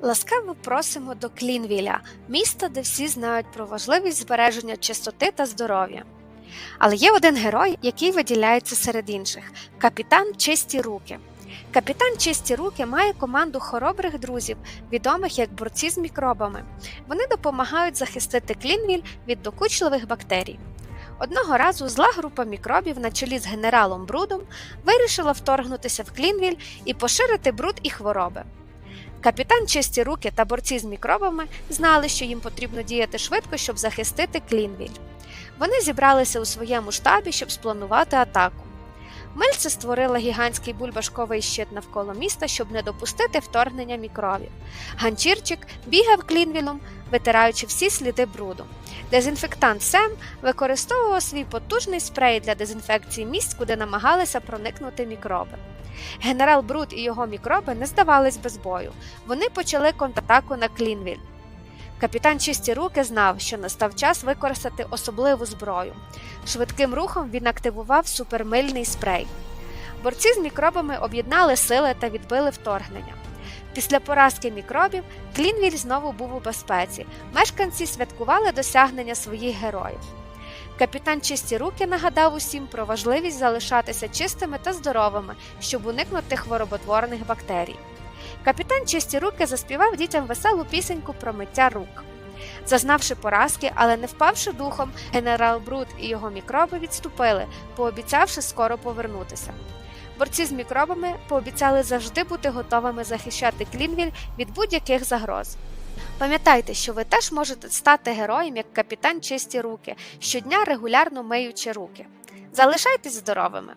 Ласкаво просимо до Клінвіля, міста, де всі знають про важливість збереження чистоти та здоров'я. Але є один герой, який виділяється серед інших капітан Чисті Руки. Капітан Чисті Руки має команду хоробрих друзів, відомих як борці з мікробами. Вони допомагають захистити Клінвіль від докучливих бактерій. Одного разу зла група мікробів на чолі з генералом Брудом вирішила вторгнутися в Клінвіль і поширити бруд і хвороби. Капітан Чисті Руки та борці з мікробами знали, що їм потрібно діяти швидко, щоб захистити Клінвіль. Вони зібралися у своєму штабі, щоб спланувати атаку. Мильце створила гігантський бульбашковий щит навколо міста, щоб не допустити вторгнення мікробів. Ганчірчик бігав клінвілом, витираючи всі сліди бруду. Дезінфектант Сем використовував свій потужний спрей для дезінфекції місць, куди намагалися проникнути мікроби. Генерал Бруд і його мікроби не здавались без бою. Вони почали контратаку на Клінвіль. Капітан Чисті Руки знав, що настав час використати особливу зброю. Швидким рухом він активував супермильний спрей. Борці з мікробами об'єднали сили та відбили вторгнення. Після поразки мікробів Клінвіль знову був у безпеці. Мешканці святкували досягнення своїх героїв. Капітан Чисті Руки нагадав усім про важливість залишатися чистими та здоровими, щоб уникнути хвороботворних бактерій. Капітан Чисті Руки заспівав дітям веселу пісеньку про миття рук. Зазнавши поразки, але не впавши духом, генерал Бруд і його мікроби відступили, пообіцявши скоро повернутися. Борці з мікробами пообіцяли завжди бути готовими захищати Клінвіль від будь-яких загроз. Пам'ятайте, що ви теж можете стати героєм як капітан чисті руки, щодня регулярно миючи руки. Залишайтесь здоровими!